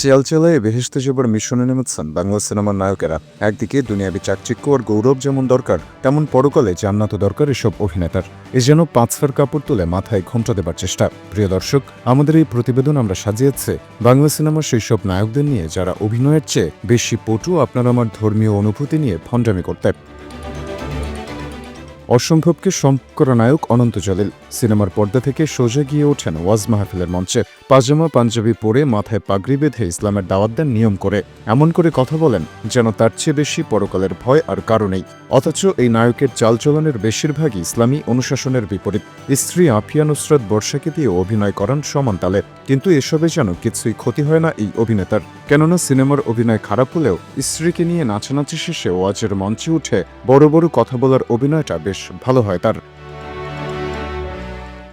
চেয়ালচেলায় বেহেস্তে যাবার মিশনে নেমেছেন বাংলা সিনেমার নায়কেরা। একদিকে দুনিয়াবি চাকচিক্য আর গৌরব যেমন দরকার, তেমন পরকালে জান্নাতও দরকার এসব অভিনেতার। এ যেন পাঁচফার কাপড় তুলে মাথায় ঘোমটা দেবার চেষ্টা। প্রিয় দর্শক, আমাদের এই প্রতিবেদন আমরা সাজিয়েছে বাংলা সিনেমার সেই সব নায়কদের নিয়ে যারা অভিনয়ের চেয়ে বেশি পটু আপনার আমার ধর্মীয় অনুভূতি নিয়ে ভণ্ডামি করতে। অসম্ভবকে সম্পকরা নায়ক অনন্ত জলিল। সিনেমার পর্দা থেকে সোজা গিয়ে ওঠেন ওয়াজ মাহফিলের মঞ্চে। পাজামা পাঞ্জাবি পরে মাথায় পাগড়ি বেঁধে ইসলামের দাওয়াত দেন নিয়ম করে। এমন করে কথা বলেন, যেন তার চেয়ে বেশি পরকালের ভয় আর কারণেই অথচ এই নায়কের চালচলনের বেশিরভাগই ইসলামী অনুশাসনের বিপরীত। স্ত্রী আফিয়া নুসরত বর্ষাকে দিয়ে অভিনয় করান সমান তালে। কিন্তু এসবে যেন কিছুই ক্ষতি হয় না এই অভিনেতার। কেননা সিনেমার অভিনয় খারাপ হলেও স্ত্রীকে নিয়ে নাচানাচি শেষে ওয়াজের মঞ্চে উঠে বড় বড় কথা বলার অভিনয়টা বেশ ভালো হয় তার।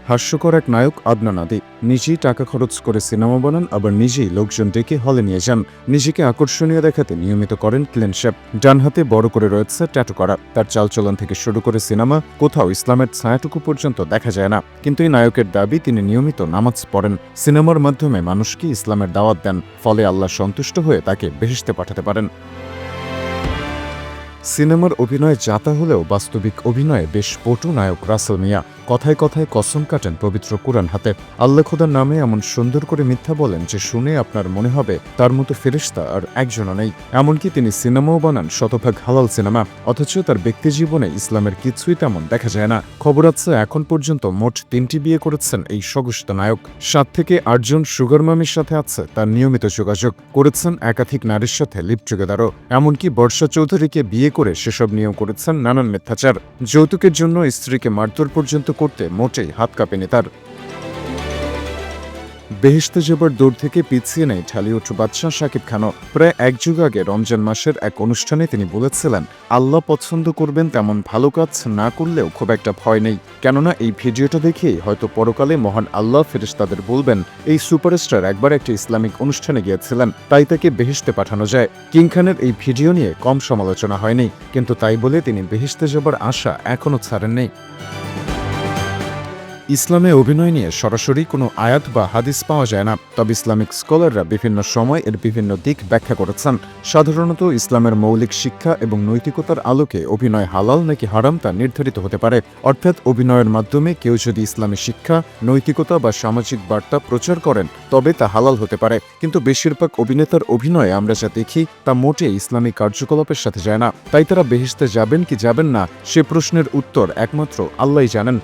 হাস্যকর এক নায়ক আদনান আদি। নিজেই টাকা খরচ করে সিনেমা বানান, আবার নিজেই লোকজন ডেকে হলে নিয়ে যান। নিজেকে আকর্ষণীয় দেখাতে নিয়মিত করেন ক্লিন শেপ। ডান হাতে বড় করে রয়েছে ট্যাটু করা। তার চালচলন থেকে শুরু করে সিনেমা, কোথাও ইসলামের ছায়াটুকু পর্যন্ত দেখা যায় না। কিন্তু এই নায়কের দাবি, তিনি নিয়মিত নামাজ পড়েন। সিনেমার মাধ্যমে মানুষকে ইসলামের দাওয়াত দেন। ফলে আল্লাহ সন্তুষ্ট হয়ে তাকে বেহেশতে পাঠাতে পারেন। সিনেমার অভিনয় যাতা হলেও বাস্তবিক অভিনয়ে বেশ পটু নায়ক রাসেল মিয়া। কথায় কথায় কসম কাটেন পবিত্র কোরআন হাতে। আল্লাহ খোদার নামে এমন সুন্দর করে মিথ্যা বলেন যে শুনে আপনার মনে হবে তার মতো ফেরিস্তা আর একজনও নেই। এমনকি তিনি সিনেমাও বানান শতভাগ হালাল সিনেমা, অথচ তার ব্যক্তি জীবনে ইসলামের কিছুই তেমন দেখা যায় না। খবর আছে, এখন পর্যন্ত মোট তিনটি বিয়ে করেছেন এই সগুষ্ট নায়ক। সাত থেকে আটজন সুগার মামির সাথে আছে তার নিয়মিত যোগাযোগ। করেছেন একাধিক নারীর সাথে লিপ টুগেদারও এমনকি বর্ষা চৌধুরীকে বিয়ে করে সেসব নিয়ম করেছেন নানান মিথ্যাচার। যৌতুকের জন্য স্ত্রীকে মারধর পর্যন্ত করতে মোটেই হাত কাঁপেনি তার। বেহেশতে যাবার দূর থেকে পিছিয়ে নেই ঢালিউড বাদশাহ শাকিব খানও। প্রায় এক যুগ আগে রমজান মাসের এক অনুষ্ঠানে তিনি বলেছিলেন, আল্লাহ পছন্দ করবেন তেমন ভালো কাজ না করলেও খুব একটা ভয় নেই। কেননা এই ভিডিওটা দেখেই হয়তো পরকালে মহান আল্লাহ ফেরেশতাদের বলবেন, এই সুপারস্টার একবার একটি ইসলামিক অনুষ্ঠানে গিয়েছিলেন, তাই তাকে বেহেশতে পাঠানো যায়। কিং খানের এই ভিডিও নিয়ে কম সমালোচনা হয়নি, কিন্তু তাই বলে তিনি বেহেশতে যাবার আশা এখনও ছাড়েননি। ইসলামে অভিনয় নিয়ে সরাসরি কোনো আয়াত বা হাদিস পাওয়া যায় না। তবে ইসলামিক স্কলাররা বিভিন্ন সময় এর বিভিন্ন দিক ব্যাখ্যা করেছেন। সাধারণত ইসলামের মৌলিক শিক্ষা এবং নৈতিকতার আলোকে অভিনয় হালাল নাকি হারাম তা নির্ধারিত হতে পারে। অর্থাৎ অভিনয়ের মাধ্যমে কেউ যদি ইসলামী শিক্ষা, নৈতিকতা বা সামাজিক বার্তা প্রচার করেন, তবে তা হালাল হতে পারে। কিন্তু বেশিরভাগ অভিনেতার অভিনয়ে আমরা যা দেখি, তা মোটে ইসলামী কার্যকলাপের সাথে যায় না। তাই তারা বেহেশতে যাবেন কি যাবেন না, সে প্রশ্নের উত্তর একমাত্র আল্লাহই জানেন।